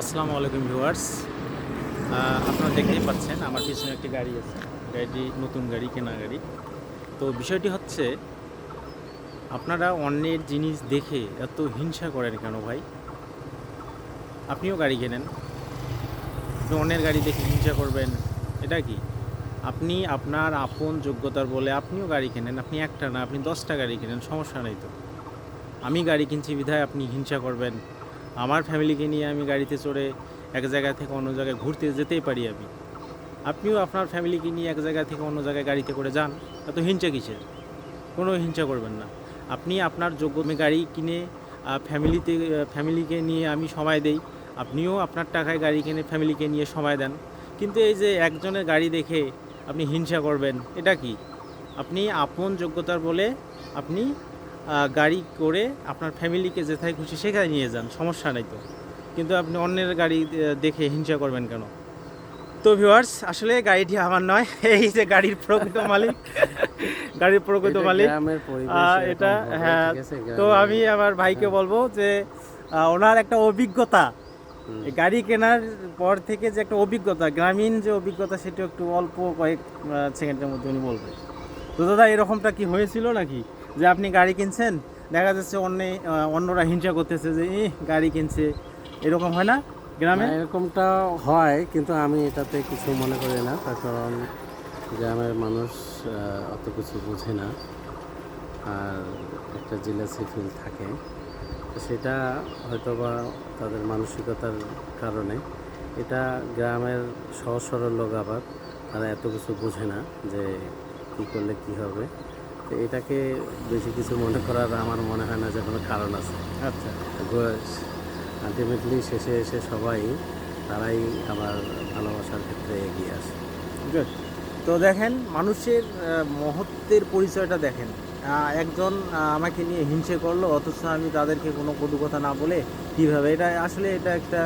আসসালামু আলাইকুম ভিউয়ার্স। আপনারা দেখতেই পাচ্ছেন, আমার পিছনে একটি গাড়ি আছে। গাড়িটি নতুন গাড়ি, কেনা গাড়ি। তো বিষয়টি হচ্ছে, আপনারা অন্যের জিনিস দেখে এত হিংসা করেন কেন ভাই? আপনিও গাড়ি কেনেন? আপনি অন্যের গাড়ি দেখে হিংসা করবেন, এটা কি? আপনি আপনার আপন যোগ্যতার বলে আপনিও গাড়ি কেনেন, আপনি একটা না, আপনি দশটা গাড়ি কেনেন, সমস্যা নেই তো। আমি গাড়ি কিনছি বিধায় আপনি হিংসা করবেন। আমার ফ্যামিলিকে নিয়ে আমি গাড়িতে চড়ে এক জায়গা থেকে অন্য জায়গায় ঘুরতে যেতেই পারি আমি। আপনিও আপনার ফ্যামিলিকে নিয়ে এক জায়গা থেকে অন্য জায়গায় গাড়িতে করে যান, এত হিংসা কিসের? কোনো হিংসা করবেন না। আপনি আপনার যোগ্য গাড়ি কিনে ফ্যামিলিতে ফ্যামিলিকে নিয়ে আমি সময় দেই, আপনিও আপনার টাকায় গাড়ি কিনে ফ্যামিলিকে নিয়ে সময় দেন। কিন্তু এই যে একজনের গাড়ি দেখে আপনি হিংসা করবেন, এটা কি? আপনি আপন যোগ্যতার বলে আপনি গাড়ি করে আপনার ফ্যামিলিকে যেথায় খুশি সেখানে নিয়ে যান সমস্যা নাই তো। কিন্তু আপনি অন্যের গাড়ি দেখে হিংসা করবেন কেন? তো ভিউয়ার্স আসলে গাড়িটি আমার নয় এই যে গাড়ির প্রকৃত মালিক গাড়ির প্রকৃত মালিক। এটা হ্যাঁ তো আমি আমার ভাইকে বলব যে ওনার একটা অভিজ্ঞতা। গাড়ি কেনার পর থেকে যে একটা অভিজ্ঞতা গ্রামীণ যে অভিজ্ঞতা সেটা একটু অল্প কয়েক সেকেন্ডের মধ্যে উনি বলবে তো দাদা এরকমটা কি হয়েছিল নাকি? যে আপনি গাড়ি কিনছেন দেখা যাচ্ছে অন্য অন্যরা হিংসা করতেছে যে "ইহ, গাড়ি কিনছে। এরকম হয় না গ্রামে? এরকমটা হয় কিন্তু আমি এটাতে কিছু মনে করি না তার কারণ গ্রামের মানুষ অত কিছু বোঝে না। আর একটা জেলাসি ফিল থাকে। সেটা হয়তোবা তাদের মানসিকতার কারণে। এটা গ্রামের সহজ সরল লোক আবার তারা এত কিছু বোঝে না যে কী করলে কী হবে। তো এটাকে বেশি কিছু মনে করার আমার মনে হয় না যে কোনো কারণ আছে। আচ্ছা। আলটিমেটলি শেষে এসে সবাই তারাই আবার ভালোবাসার ক্ষেত্রে এগিয়ে আসে। তো দেখেন মানুষের মহত্বের পরিচয়টা দেখেন। একজন আমাকে নিয়ে হিংসে করল অথচ আমি তাদেরকে কোনো কটু কথা না বলে কীভাবে? এটা আসলে এটা একটা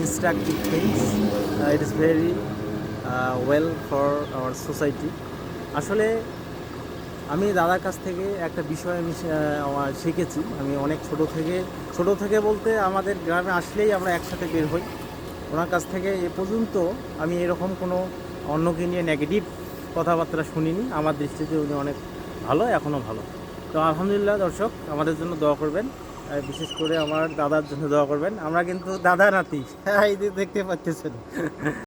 instructive things it is very well for our society আসলে আমি দাদার কাছ থেকে একটা বিষয় আমি শিখেছি। আমি অনেক ছোট থেকে ছোট থেকে বলতে আমাদের গ্রামে আসলেই আমরা একসাথে বের হই। ওনার কাছ থেকে এ পর্যন্ত আমি এরকম কোনো অন্যকে নিয়ে নেগেটিভ কথাবার্তা শুনিনি। আমার দৃষ্টিতে উনি অনেক ভালো এখনও ভালো। তো আলহামদুলিল্লাহ দর্শক, আমাদের জন্য দোয়া করবেন। বিশেষ করে আমার দাদার জন্য দোয়া করবেন। আমরা কিন্তু দাদা নাতি। হ্যাঁ এই দেখতে পাচ্ছেন।